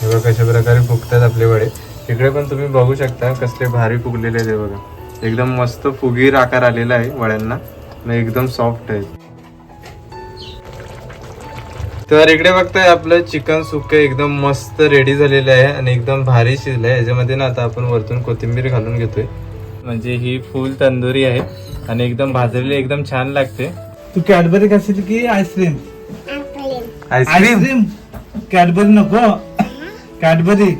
हे बघा कशा प्रकारे फुगतात आपले वडे. इकडे पण तुम्ही बघू शकता कसले भारी फुगलेले आहेत बघा. एकदम मस्त फुगीर आकार आलेला आहे वड्यांना आणि एकदम सॉफ्ट आहे तर इकडे बघताय आपलं चिकन सुक्क एकदम मस्त रेडी झालेलं आहे आणि एकदम भारी शिजलंय याच्यामध्ये ना आता आपण वरतून कोथिंबीर घालून घेतोय. म्हणजे ही फुल तंदुरी आहे आणि एकदम भाजलेली एकदम छान लागते. तू कॅडबरी खाशील की ice cream ice cream Cadbury नको. कॅडबरी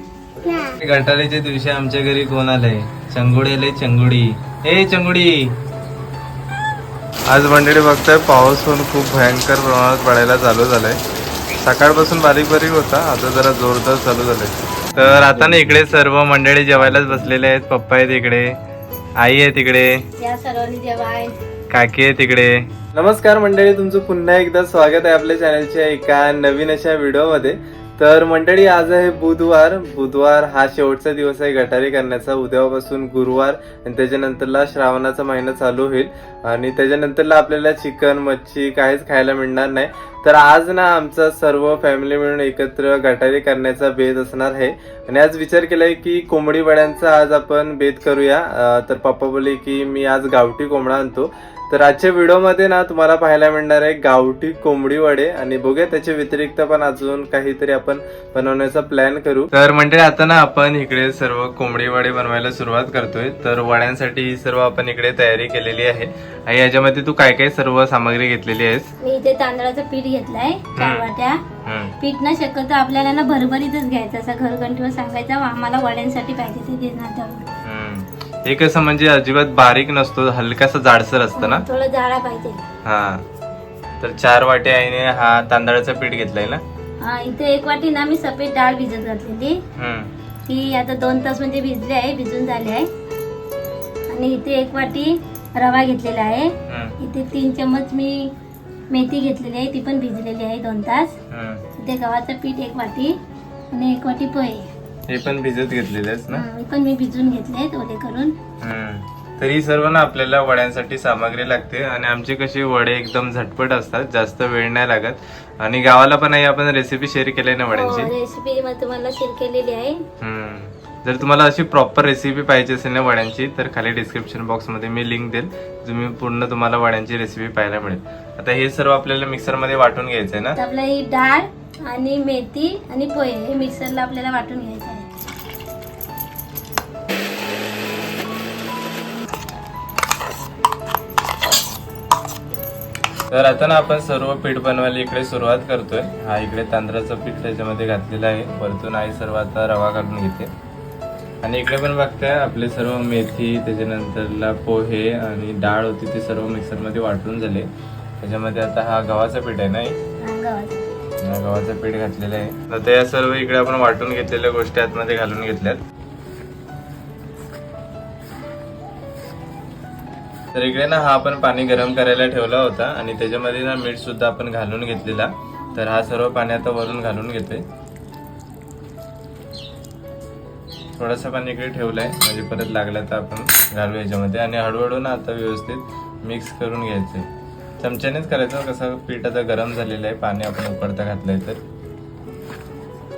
गटारीच्या दिवशी आमच्या घरी कोण आलंय? चंगुडी आले चंगुडी. ए चंगुडी! आज मंडळी बघताय पाऊस पण खूप भयंकर प्रमाणात पडायला चालू झालाय. सकाळपासून बारीक बारीक होता आता जरा जोरदार चालू झालाय. तर आता ना इकडे सर्व मंडळी जेवायलाच बसलेले आहेत. पप्पा आहेत इकडे आई आहे. तिकडे काकी आहे तिकडे नमस्कार मंडळी तुमचं पुन्हा एकदा स्वागत आहे आपल्या चॅनलच्या एका नवीन अशा व्हिडिओमध्ये तर मंडळी आज आहे बुधवार. बुधवार हा शेवटचा दिवस आहे गटारी करण्याचा. उद्यापासून गुरुवार आणि त्याच्यानंतरला श्रावणाचा महिना चालू होईल. आणि त्याच्यानंतरला आपल्याला चिकन मच्छी काहीच खायला मिळणार नाही. तर आज ना आमचा सर्व फॅमिली मिळून एकत्र गटारी करण्याचा भेद असणार आहे. आणि आज विचार केलाय की कोंबडी वड्यांचा आज आपण भेद करूया. तर पप्पा बोलले की मी आज गावठी कोंबडा आणतो. तर आजच्या व्हिडिओमध्ये ना तुम्हाला पाहायला मिळणार आहे गावठी कोंबडी वडे आणि बघूया त्याच्या व्यतिरिक्त पण अजून काहीतरी आपण बनवण्याचा प्लॅन करू तर म्हणजे आता ना आपण इकडे सर्व कोंबडी वडे बनवायला सुरुवात करतोय तर वड्यांसाठी ही सर्व आपण इकडे तयारी केलेली आहे आणि याच्यामध्ये तू काय काय सर्व सामग्री घेतलेली आहेस मी इथे तांदळाचं पीठ घेतलंय चार हम्म. वाट्या हम्म. पीठ ना शक्यतो आपल्याला ना भरभरीतच घ्यायचं असं घरगंठीवर सांगायचं आम्हाला वड्यांसाठी पाहिजे ते देणार. हे कसं म्हणजे अजिबात बारीक नसतो हलकासा जाडसर असतं ना? थोडं जाडा पाहिजे. हा. तर चार वाटे आईने हा तांदळाचं पीठ घेतलंय ना? हा, इथे एक वाटी ना मी सफेद डाळ भिजत घातलेली. हम्म. ती आता दोन तास म्हणजे भिजली आहे भिजून झाली आहे. आणि इथे एक वाटी रवा घेतलेला आहे. हम्म. इथे तीन चम्मच मी मेथी घेतलेली आहे ती पण भिजलेली आहे दोन तास. हम्म. इथे गव्हाचं पीठ एक वाटी आणि एक वाटी पोहे. हे पण भिजत घेतलेले आहेस ना? हा, पण मी भिजून घेतले ओले करून. हम्म. तर ही सर्व ना आपल्याला वड्यांसाठी सामग्री लागते आणि आमचे कसे वडे एकदम झटपट असतात जास्त वेळ नाही लागत. आणि गावाला पण आहे आपण रेसिपी शेअर केली ना वड्यांची? रेसिपी मी तुम्हाला शेअर केलेली आहे. हम्म. जर तुम्हाला अशी प्रॉपर रेसिपी पाहिजे असेल ना वड्यांची तर खाली डिस्क्रिप्शन बॉक्समध्ये मी लिंक देईल. तुम्ही पूर्ण तुम्हाला वड्यांची रेसिपी पाहायला मिळेल. आता हे सर्व आपल्याला मिक्सरमध्ये वाटून घ्यायचं आहे ना? तर आपलं ही डाळ आणि मेथी आणि पोहे हे मिक्सरला आपल्याला वाटून घ्यायचं तर आता ना आपण सर्व पीठ बनवायला इकडे सुरुवात करतोय. हा इकडे तांदळाचं पीठ त्याच्यामध्ये घातलेलं आहे. वरतून आई सर्व आता रवा काढून घेते. आणि इकडे पण बघताय आपले सर्व मेथी त्याच्यानंतरला पोहे आणि डाळ होती ती सर्व मिक्सरमध्ये वाटून झाले. त्याच्यामध्ये आता हा गव्हाचं पीठ आहे ना आई? हा, गव्हाचं. पीठ घातलेलं आहे. आता या सर्व इकडे आपण वाटून घेतलेल्या गोष्टी आतमध्ये घालून घेतल्यात. तर इकडे ना हा आपण पाणी गरम करायला ठेवला होता आणि त्याच्यामध्ये ना मीठ सुद्धा आपण घालून घेतलेला. तर हा सर्व पाणी आता वरून घालून घेतोय. थोडंसं पाणी इकडे ठेवलाय. म्हणजे परत लागलं तर आपण घालू याच्यामध्ये. आणि हळूहळू ना आता व्यवस्थित मिक्स करून घ्यायचंय. चमच्यानेच करायचं हो, कसं पीठ आता गरम झालेलं आहे. पाणी आपण उकडता घातलंय तर.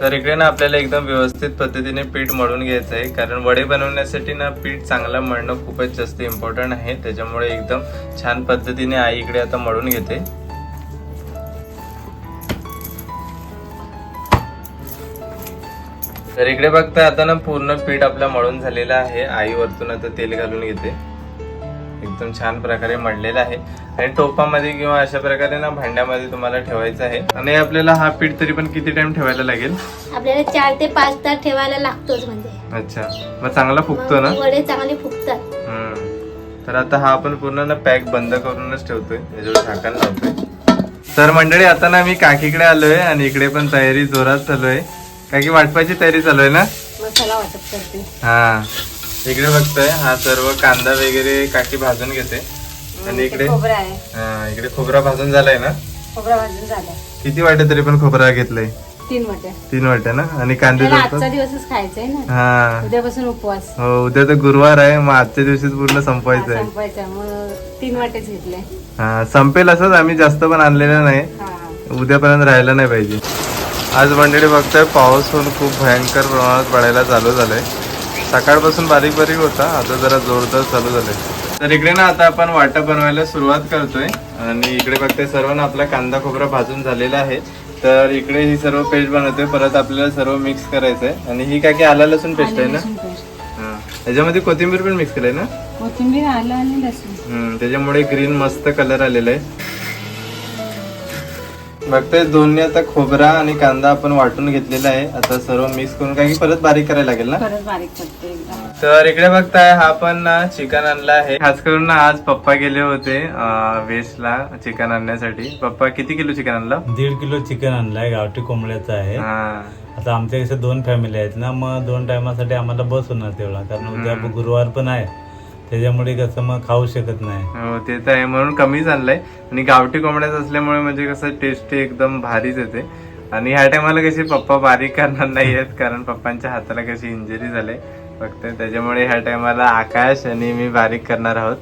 तर इकडे ना आपल्याला एकदम व्यवस्थित पद्धतीने पीठ मळून घ्यायचं आहे कारण वडे बनवण्यासाठी ना पीठ चांगलं मळणं खूपच जास्त इम्पॉर्टंट आहे. त्याच्यामुळे एकदम छान पद्धतीने आई इकडे आता मळून घेते. तर इकडे बघता आता ना पूर्ण पीठ आपलं मळून झालेलं आहे. आई वरतून आता तेल घालून घेते. एकदम छान प्रकारे मळलेलं आहे. आणि टोपामध्ये किंवा अशा प्रकारे ना भांड्यामध्ये तुम्हाला ठेवायचं आहे. आणि आपल्याला हा पीठ तरी पण किती टाइम ठेवायला लागेल? आपल्याला चार ते पाच तास ठेवायला लागतोच म्हणजे. अच्छा. मग चांगला फुगतो ना? वडे चांगले फुगतात. तर आता हा आपण पूर्ण ना पॅक बंद करूनच ठेवतोय. याच्यावर झाकण लावतोय. तर मंडळी आता ना मी काकीकडे आलोय आणि इकडे पण तयारी जोरात चालू आहे. काकी वाटपाची तयारी चालू आहे ना? मसाला वाटप करते. हा. इकडे बघतोय हा सर्व कांदा वगैरे काकी भाजून घेते. आणि इकडे खोबरा आहे. हा इकडे खोबरा भाजून झालाय ना? खोबरा भाजून झाला किती वाटे तरी पण खोबरा घेतलंय? तीन वाट्या तीन वाटे ना? आणि कांदे त्याला दिवसच खायचंय ना. हा. उद्यापासून उपवास. हो उद्या तर गुरुवार आहे मग आजच्या दिवशीच पूर्ण संपवायचं आहे. संपायचा मग तीन वाटेच घेतले हा संपेल असंच आम्ही जास्त पण आणलेलं नाही. हा. उद्यापर्यंत राहायला नाही पाहिजे. आज मंडळी बघतोय पाऊस पण खूप भयंकर प्रमाणात पडायला चालू झालाय. सकाळपासून बारीक बारीक होता आता जरा जोरदार चालू झालाय. तर इकडे ना आता आपण वाटा बनवायला सुरुवात करतोय. आणि इकडे बघतोय सर्व ना आपला कांदा खोबरा भाजून झालेला आहे. तर इकडे ही सर्व पेस्ट बनवतोय परत आपल्याला सर्व मिक्स करायचंय. आणि ही काय की आला लसूण पेस्ट आहे ना? हा. त्याच्यामध्ये कोथिंबीर पण मिक्स केलंय ना? कोथिंबीर आलं आणि लसूण. त्याच्यामुळे ग्रीन मस्त कलर आलेला आहे. बघतोय दोन्ही आता खोबरा आणि कांदा आपण वाटून घेतलेला आहे. आता सर्व मिक्स करून काय की परत बारीक करायला लागेल ना? परत बारीक करते एकदा. तर इकडे बघताय हा पण चिकन आणला आहे. खास करून ना आज पप्पा गेले होते वेस्टला चिकन आणण्यासाठी. पप्पा किती किलो चिकन आणलं? दीड किलो चिकन आणलाय गावठी कोंबड्याचं आहे. हा. आता आमच्या कसं दोन फॅमिली आहेत ना मग दोन टायमासाठी आम्हाला बस होणार तेवढा. कारण उद्या. गुरुवार पण आहे. त्याच्यामुळे कसं मग खाऊ शकत नाही. हो ते तर आहे. म्हणून कमीच आणलंय. आणि गावठी कोंबड्याच असल्यामुळे म्हणजे कसं टेस्टी एकदम भारीच येते. आणि ह्या टायमाला कशी पप्पा बारीक करणार नाही आहेत कारण पप्पांच्या हाताला कशी इंजरी झाले. फक्त त्याच्यामुळे ह्या टायमाला आकाश आणि मी बारीक करणार आहोत.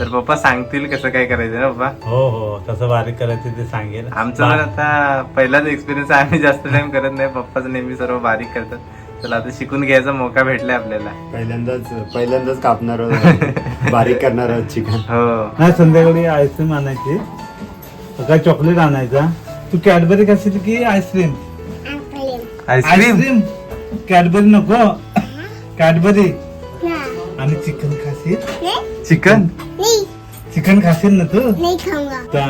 तर पप्पा सांगतील कसं काय करायचं ना पप्पा? हो हो. कसं बारीक करायचं ते सांगेल. आमचं पण आता पहिलाच एक्सपिरियन्स आहे. आम्ही जास्त टाइम करत नाही. पप्पाच नेहमी सर्व बारीक करतात. चला आता शिकून घ्यायचा मौका भेटलाय आपल्याला. पहिल्यांदाच पहिल्यांदाच कापणार आहोत बारीक करणार आहोत चिकन. हो. नाही संध्याकाळी आईस्क्रीम आणायची. काय चॉकलेट आणायचा. तू कॅडबरी खाशील की ice cream ice cream Cadbury नको. कॅडबरी आणि चिकन खाशील? चिकन चिकन खाशील ना तू?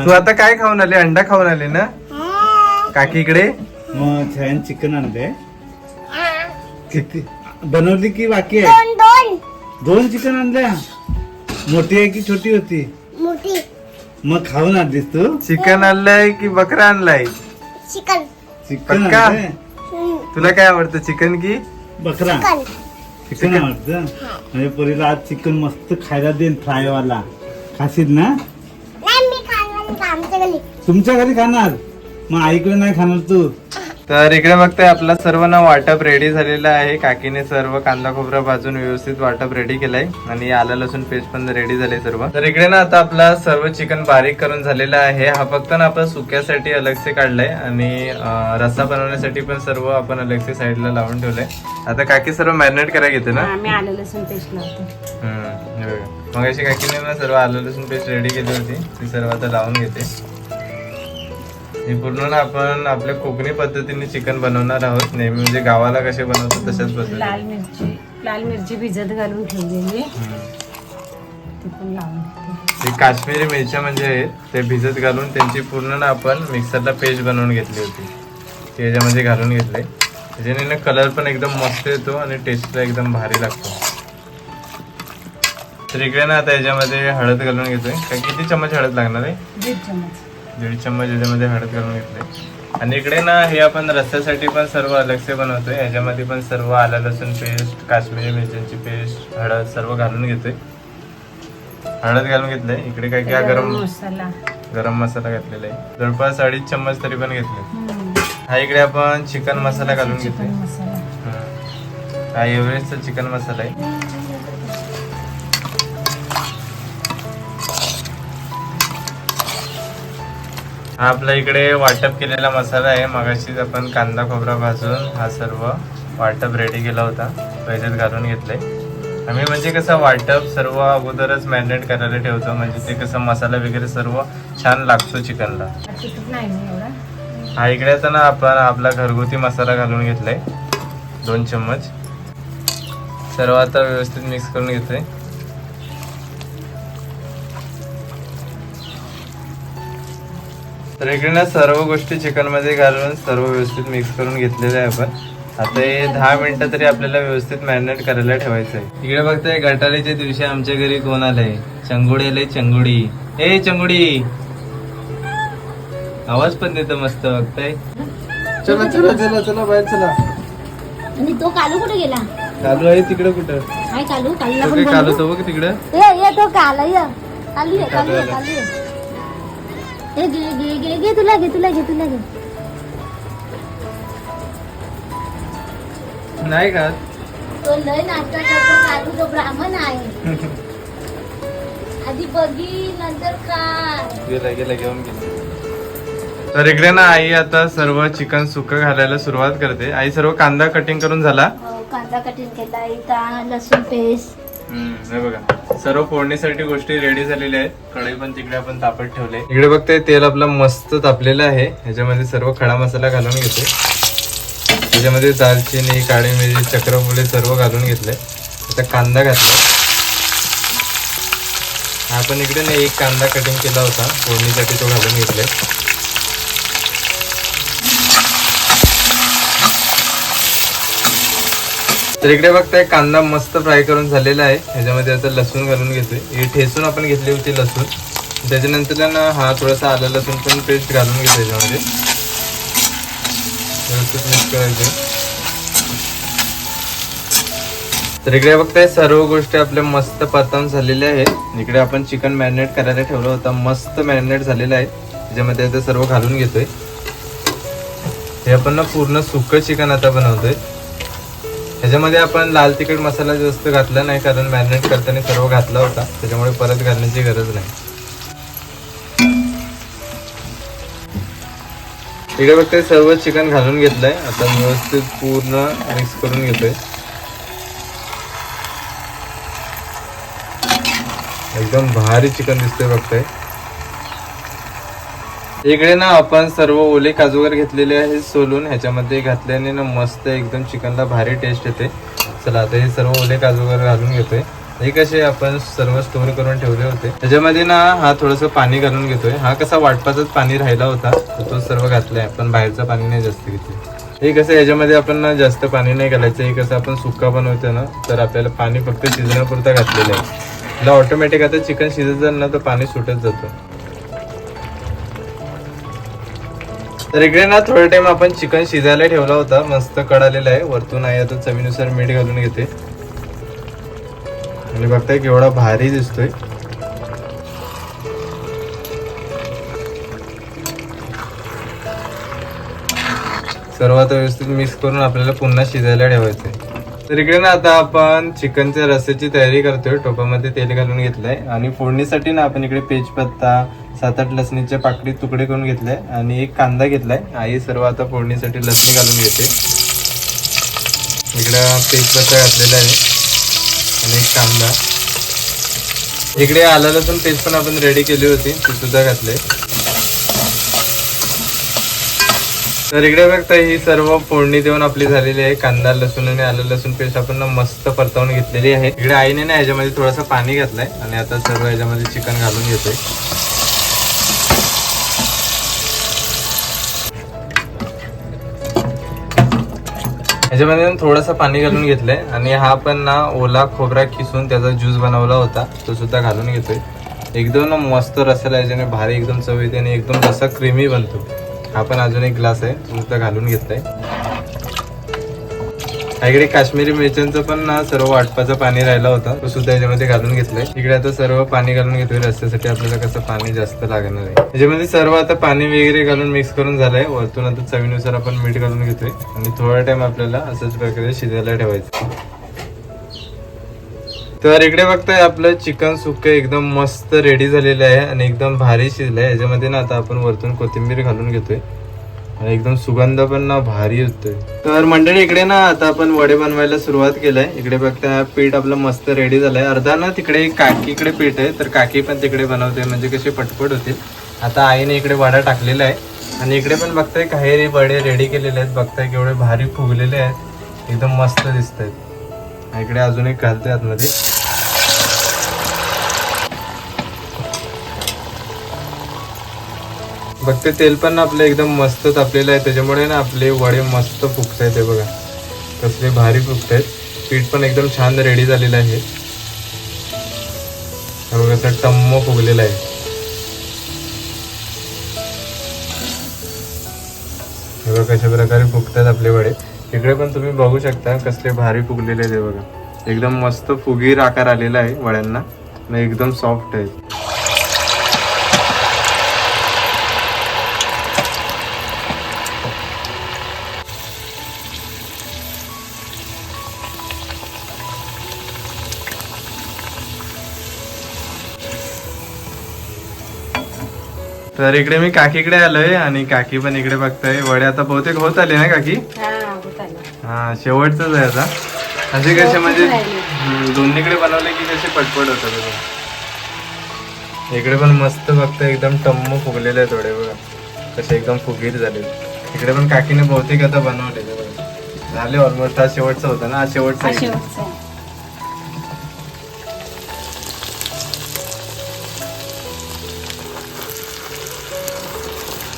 तू आता काय खाऊन आले? अंडा खाऊन आले ना? काकीकडे? मग छान चिकन आणले किती? बनवली की बाकी आहे? दोन चिकन आणल्या? मोठी आहे की छोटी होती? मग खाऊन आणलीस तू? चिकन आणलंय की बकरा आणलाय? चिकन. चिकन पक्का? आणलंय? तुला काय आवडतं चिकन की? बकरा. चिकन. आवडतं? म्हणजे पोरीला आज चिकन मस्त खायला देईन फ्राय वाला खाशील ना? नाही मी खाणार आमच्या घरी. तुमच्या घरी खाणार? मग आईकडे नाही खाणार तू. तर इकडे बघताय आपला सर्व ना वाटप रेडी झालेला आहे. काकीने सर्व कांदा खोबरा भाजून व्यवस्थित वाटप रेडी केलाय. आणि आलं लसूण पेस्ट पण रेडी झाले सर्व. तर इकडे ना आता आपला सर्व चिकन बारीक करून झालेला आहे. हा फक्त ना आपण सुक्यासाठी अलगसे काढलाय. आणि रस्सा बनवण्यासाठी पण सर्व आपण अलगसे साईडला लावून ठेवलंय. आता काकी सर्व मॅरिनेट करायला घेते ना? आम्ही आलं लसूण पेस्ट लावतो. हम्म, हे बघा. मग अशी काकीने ना सर्व आलं लसूण पेस्ट रेडी केली होती. ती सर्व आता लावून घेते. ही पूर्ण ना आपण आपल्या कोकणी पद्धतीने चिकन बनवणार आहोत. नेहमी म्हणजे गावाला कसे बनवतो तशाच लाल पद्धतीने. मिरची लाल मिरची भिजत घालून ठेवलेली. हम्म. ती पण लावून घेते. ही काश्मीरी मिरच्या म्हणजे आहेत ते भिजत घालून त्यांची पूर्ण ना आपण मिक्सरला पेस्ट बनवून घेतली होती. ती याच्यामध्ये घालून घेतले. त्याच्याने ना कलर पण एकदम मस्त येतो आणि टेस्टला एकदम भारी लागतो. तर इकडे ना आता याच्यामध्ये हळद घालून घेतोय. काय किती चम्मच हळद लागणार आहे? दीड चमच दीड चम्मच याच्यामध्ये हळद घालून घेतले आणि इकडे ना हे आपण रस्त्यासाठी पण सर्व अलगसे बनवतोय. याच्यामध्ये पण सर्व आलं लसूण पेस्ट काश्मीरी मिरच्यांची पेस्ट हळद सर्व घालून घेतोय. हळद घालून घेतलंय. इकडे काय काय गरम मसाला. गरम मसाला घातलेला आहे जवळपास अडीच चम्मच तरी पण घेतले. हा इकडे आपण चिकन मसाला घालून घेतोय. हा एव्हरेस्टचा चिकन मसाला आहे. हा आपल्या इकडे वाटप केलेला मसाला आहे. मगाशीच आपण कांदा खोबरा भाजून हा सर्व वाटप रेडी केला होता. पैसेच घालून घेतले. आम्ही म्हणजे कसं वाटप सर्व अगोदरच मॅरिनेट करायला ठेवतो. म्हणजे ते कसं मसाला वगैरे सर्व छान लागतो चिकनला. हा इकडे आता ना आपण आपला घरगुती मसाला घालून घेतलाय. दोन चम्मच. सर्व आता व्यवस्थित मिक्स करून घेतोय. तर इकडे ना सर्व गोष्टी चिकनमध्ये घालून सर्व व्यवस्थित मिक्स करून घेतलेले आहे आपण. आता हे दहा मिनिटं तरी आपल्याला व्यवस्थित मॅरिनेट करायला ठेवायचं आहे इकडे बघताय गटारीच्या दिवशी आमच्या घरी कोण आलंय? चंगुडी आलंय चंगुडी. ए चंगुडी! आवाज पण देतो मस्त बघताय. चला चला चला चला बाहेर चला. आणि तो कालू कुठे गेला? चालू आहे तिकडे कुठं? हाय कालू कालूला तो पण काय कालू बोलवू? तो बघ तिकडं. ये ये तो काला ये. कालू ये कालू ये कालू कालू ये. घे घे घे घे तुला घे तुला घे तुला घे. नाही का? तो लय नाश्ता करतो कालू तो ब्राह्मण आहे. आधी बघी नंतर काय गेला गेला घेऊन गेला तर इकडे ना आई आता सर्व चिकन सुक घालायला सुरुवात करते. आई सर्व कांदा कटिंग करून झाला? अं, कांदा कटिंग केला इथं लसूण पेस्ट. हम्म, हे बघा. सर्व फोडणीसाठी गोष्टी रेडी झालेल्या आहेत. कढई पण तिकडे आपण तापत ठेवले. इकडे बघताय तेल आपलं मस्त तापलेलं आहे. ह्याच्यामध्ये सर्व खडा मसाला घालून घेते. त्याच्यामध्ये दालचिनी काळी मिरी चक्रफुले सर्व घालून घेतले आता कांदा घातला. आपण इकडे ना एक कांदा कटिंग केला होता. फोडणीसाठी तो घालून घेतलाय. तर इकडे बघताय कांदा मस्त फ्राय करून झालेला आहे. ह्याच्यामध्ये आता लसूण घालून घेतोय. ही ठेसून आपण घेतली होती लसूण. त्याच्यानंतर ना हा थोडासा आला लसूण पण पेस्ट घालून घेतो याच्यामध्ये. व्यवस्थित मिक्स करायचं. तर इकडे बघताय सर्व गोष्टी आपल्या मस्त पतम झालेल्या आहेत. इकडे आपण चिकन मॅरिनेट करायला ठेवलं होतं. मस्त मॅरिनेट झालेलं आहे. त्याच्यामध्ये आता सर्व घालून घेतोय. हे आपण ना पूर्ण सुकं चिकन आता बनवतोय. ह्याच्यामध्ये आपण लाल तिखट मसाला जास्त घातला नाही कारण मॅरिनेट करताना सर्व घातला होता. त्याच्यामुळे परत घालण्याची गरज नाही. इकडे बघताय सर्व चिकन घालून घेतलंय. आता व्यवस्थित पूर्ण मिक्स करून घेतोय. एकदम भारी चिकन दिसतंय बघताय. इकडे ना आपण सर्व ओले काजू वगैरे घेतलेले आहे सोलून ह्याच्यामध्ये घातल्याने ना मस्त एकदम चिकनला भारी टेस्ट येते. चला आता हे सर्व ओले काजू वगैरे घालून घेतोय. हे कसे आपण सर्व स्टोर करून ठेवले होते. त्याच्यामध्ये ना हा थोडस पाणी घालून घेतोय. हा कसा वाटपाचाच पाणी राहिला होता तर तो सर्व घातलाय. आपण बाहेरचं पाणी नाही जास्त घेतलं. हे कसं याच्यामध्ये आपण ना जास्त पाणी नाही घालायचं. हे कसं आपण सुक्का बनवतो ना तर आपल्याला पाणी फक्त शिजण्यापुरता घातलेलं आहे. ऑटोमॅटिक आता चिकन शिजत जाईल ना तर पाणी सुटत जातं. तर इकडे ना थोडा टाइम आपण चिकन शिजायला ठेवला होता. मस्त कडालेला आहे. वरतून आहे. आता चवीनुसार मीठ घालून घेते. आणि बघताय केवढा भारी दिसतोय. सर्वात व्यवस्थित मिक्स करून आपल्याला पुन्हा शिजायला ठेवायचंय. तर इकडे ना आता आपण चिकनच्या रस्याची तयारी करतोय. टोपामध्ये तेल घालून घेतलंय. आणि फोडणीसाठी ना आपण इकडे तेजपत्ता सात आठ लसणीच्या पाकळी तुकडे करून घेतले आणि एक कांदा घेतलाय. आई सर्व आता फोडणीसाठी लसणी घालून घेते. इकडं तेजपत्ता घातलेला आहे. आणि एक कांदा. इकडे आला लसूण पेस्ट पण आपण रेडी केली होती. ती सुद्धा घातले. तर इकडे बघता ही सर्व फोडणी देऊन आपली झालेली आहे. कांदा लसूण आणि आलं लसूण पेस्ट आपण मस्त परतावून घेतलेली आहे. इकडे आईने ना याच्यामध्ये थोडंसं पाणी घातलंय. आणि आता सर्व याच्यामध्ये चिकन घालून घेतोय. ह्याच्यामध्ये थोडंसं थोडासा पाणी घालून घेतलंय. आणि हा पण ना ओला खोबरा किसून त्याचा ज्यूस बनवला होता. तो सुद्धा घालून घेतोय. एकदम ना मस्त रसाला याच्याने भारी एकदम चव येते आणि एकदम रसा क्रीमी बनतो. हा पण अजून एक ग्लास आहे. तो सुद्धा घालून घेतलाय. इकडे काश्मीरी मिरच्यांचं पण ना सर्व वाटपाचं पाणी राहिलं होतं. तो सुद्धा याच्यामध्ये घालून घेतलंय. इकडे आता सर्व पाणी घालून घेतोय. रस्त्यासाठी आपल्याला कसं पाणी जास्त लागणार आहे. याच्यामध्ये सर्व आता पाणी वगैरे घालून मिक्स करून झालंय. वरतून आता चवीनुसार आपण मीठ घालून घेतोय. आणि थोडा टाइम आपल्याला असंच प्रकारे शिजायला ठेवायचं. तर इकडे बघताय आपलं चिकन सुक्क एकदम मस्त रेडी झालेलं आहे आणि एकदम भारी शिजलंय. याच्यामध्ये ना आता आपण वरतून कोथिंबीर घालून घेतोय. आणि एकदम सुगंध पण ना भारी होतोय तर मंडळी इकडे ना आता आपण वडे बनवायला सुरुवात केलंय. इकडे बघता पीठ आपलं मस्त रेडी झालंय. अर्धा ना तिकडे काकीकडे पीठ आहे तर काकी पण तिकडे बनवते म्हणजे कसे पटपट होतील आता आईने इकडे वडा टाकलेला आहे. आणि इकडे पण बघताय काही वडे रेडी केलेले आहेत. बघताय केवढे भारी फुगलेले आहेत. एकदम मस्त दिसत आहेत इकडे अजून एक घालते आतमध्ये. फक्त तेल पण ना आपलं एकदम मस्त तापलेलं आहे. त्याच्यामुळे ना आपले वडे मस्त फुगत आहेत ते बघा. कसले भारी फुगत आहेत पीठ पण एकदम छान रेडी झालेलं आहे. बघा असं टम्म फुगलेलं आहे. बघा कशा प्रकारे फुगतात आपले वडे. इकडे पण तुम्ही बघू शकता कसले भारी फुगलेले आहेत बघा. एकदम मस्त फुगीर आकार आलेला आहे वड्यांना. आणि एकदम सॉफ्ट आहे तर इकडे मी काकीकडे आलोय आणि काकी पण इकडे बघताय. वडे आता बहुतेक होत आले ना काकी? हा होत. हा शेवटच आहे आता. असे कसे म्हणजे दोन्हीकडे बनवले की कसे पटपट होतात बघा. इकडे पण मस्त बघता एकदम टम्म फुगलेले आहेत थोडे बघा. कसे एकदम फुगीर झाले. इकडे पण काकीने बहुतेक आता बनवले झाले ऑलमोस्ट हा शेवटचा होता ना? हा शेवटचा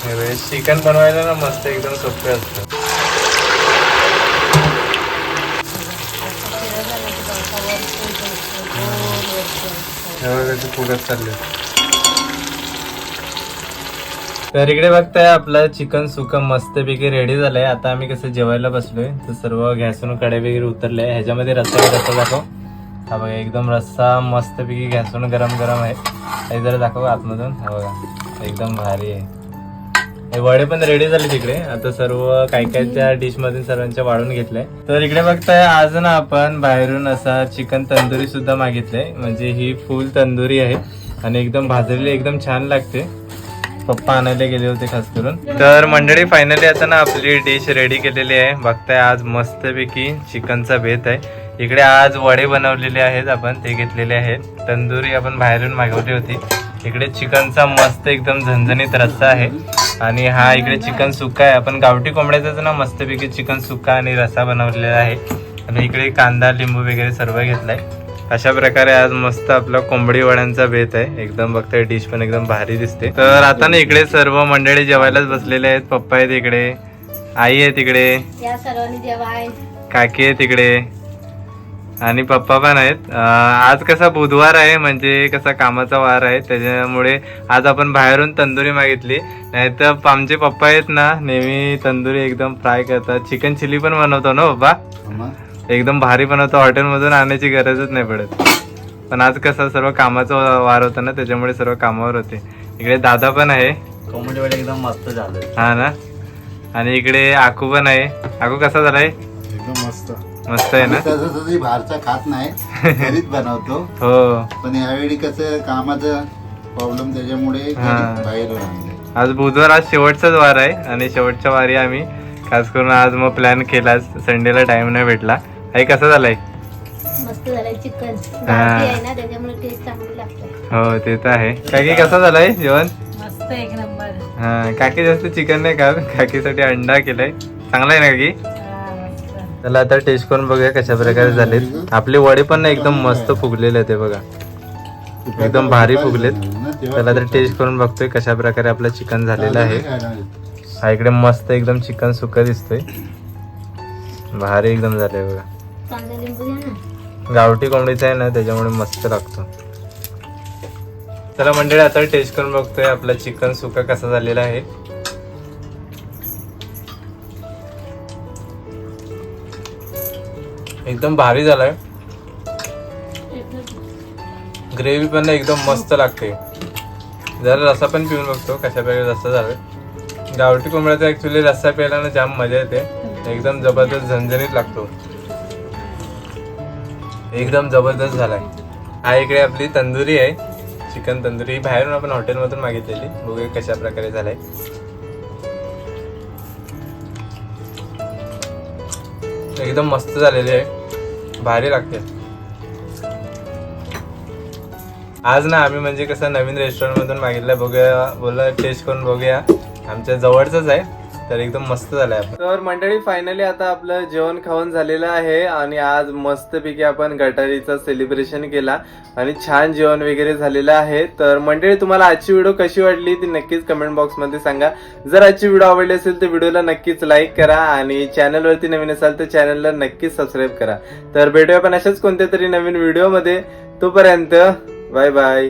हा चिकन बनवायला ना मस्त एकदम सोपे असतं. हे चालले. तर इकडे बघताय आपलं चिकन सुकं मस्तपैकी रेडी झालंय. आता आम्ही कसं जेवायला बसलोय. तर सर्व गॅसवरून कडे वगैरे उतरले. ह्याच्यामध्ये रस्सा रस्सा दाखव. हा बघा एकदम रस्सा मस्तपैकी गॅसवरून गरम गरम आहे जरा दाखव आतमधून. हा बघा एकदम भारी आहे. हे वडे पण रेडी झाले तिकडे. आता सर्व काय काय त्या डिश मधून सर्वांच्या वाढून घेतलंय. तर इकडे बघताय आज ना आपण बाहेरून असा चिकन तंदुरी सुद्धा मागितलंय. म्हणजे ही फुल तंदुरी आहे. आणि एकदम भाजलेली एकदम छान लागते. पप्पा आणायला गेले होते खास करून. तर मंडळी फायनली आता ना आपली डिश रेडी केलेली आहे. बघताय आज मस्तपैकी चिकनचा बेत आहे. इकडे आज वडे बनवलेले आहेत आपण. ते घेतलेले आहेत. तंदुरी आपण बाहेरून मागवली होती. इकडे चिकनचा मस्त एकदम झणझणीत रस्सा आहे. आणि हा इकडे चिकन सुक्का आहे. आपण गावठी कोंबड्याचाच ना मस्तपैकी चिकन सुक्का आणि रस्सा बनवलेला आहे. आणि इकडे कांदा लिंबू वगैरे सर्व घेतलाय. अशा प्रकारे आज मस्त आपला कोंबडी वड्यांचा बेत आहे. एकदम बघताय डिश पण एकदम भारी दिसते. तर आता ना इकडे सर्व मंडळी जेवायलाच बसलेले आहेत. पप्पा आहे तिकडे आई आहे तिकडे आहे काकी आहे तिकडे आणि पप्पा पण आहेत. आज कसा बुधवार आहे म्हणजे कसा कामाचा वार आहे त्याच्यामुळे आज आपण बाहेरून तंदुरी मागितली. नाहीतर आमचे पप्पा आहेत ना नेहमी तंदुरी एकदम फ्राय करतात. चिकन चिली पण बनवतो ना पप्पा? एकदम भारी बनवतो. हॉटेलमधून आणायची गरजच नाही पडत. पण आज कसं सर्व कामाचा वार होता ना त्याच्यामुळे सर्व कामावर होते. इकडे दादा पण आहे. एकदम मस्त झालं. हा ना? आणि इकडे आकू पण आहे. आकू कसा झालाय? मस्त आहे ना? तसं तसं बाहेरचा खात नाही. घरीच बनवतो. हो. पण यावेळी कसं कामाचा प्रॉब्लेम त्याच्यामुळे घरी हा. बाहेर आज बुधवार आज शेवटचाच वार आहे आणि शेवटच्या वारी आम्ही खास करून आज मग प्लॅन केला संडेला टाइम नाही भेटला. आई कसा झालाय? मस्त झालंय चिकन. गावठी आहे ना त्याच्यामुळे टेस्ट चांगली लागते. हो ते तर आहे. काकी कसा झालाय जेवण? मस्त एक नंबर. हा काकी जास्त चिकन नाही खात. काकीसाठी अंडा केलाय. चांगला आहे ना काकी? चला आता टेस्ट करून बघूया कशा प्रकारे झालेत. आपले वडे पण ना एकदम मस्त फुगलेले ते बघा. एकदम भारी फुगलेत. त्याला तर टेस्ट करून बघतोय कशा प्रकारे आपलं चिकन झालेलं आहे. हा इकडे मस्त एकदम चिकन सुका दिसतोय. भारी एकदम झालंय बघा. गावठी कोंबडीचा आहे ना त्याच्यामुळे मस्त लागतो. चला मंडळी आता टेस्ट करून बघतोय आपलं चिकन सुका कसा झालेला आहे. एकदम भारी झालाय. ग्रेव्ही पण एकदम मस्त लागते. जरा रस्सा पण पिऊन बघतो कशा प्रकारे रस्सा झालाय. गावठी कोंबड्याचा ऍक्च्युली रस्सा प्यायला ना जाम मजा येते. एकदम जबरदस्त झणझणीत लागतो. एकदम जबरदस्त झालाय. हा इकडे आपली तंदुरी आहे. चिकन तंदुरी. ही बाहेरून आपण हॉटेलमधून मागितलेली. बघूया कशा प्रकारे झालाय. एकदम मस्त झालेली आहे. भारी लागते. आज ना आम्ही म्हणजे कसं नवीन रेस्टॉरंटमधून मागितलं बघूया बोला टेस्ट करून बघूया. आमच्या जवळचंच आहे. तर एकदम मस्त झालंय तर मंडळी फायनली आता आपलं जेवण खाऊन झालेलं आहे आणि आज मस्तपैकी आपण गटारीचा सेलिब्रेशन केला आणि छान जेवण वगैरे झालेलं आहे. तर मंडळी तुम्हाला आजची व्हिडिओ कशी वाटली ती नक्कीच कमेंट बॉक्समध्ये सांगा. जर आजची व्हिडिओ आवडली असेल तर व्हिडिओला नक्कीच लाईक करा आणि चॅनलवरती नवीन असाल तर चॅनलला नक्कीच सबस्क्राईब करा. तर भेटूया आपण अशाच कोणत्या तरी नवीन व्हिडिओमध्ये तोपर्यंत बाय बाय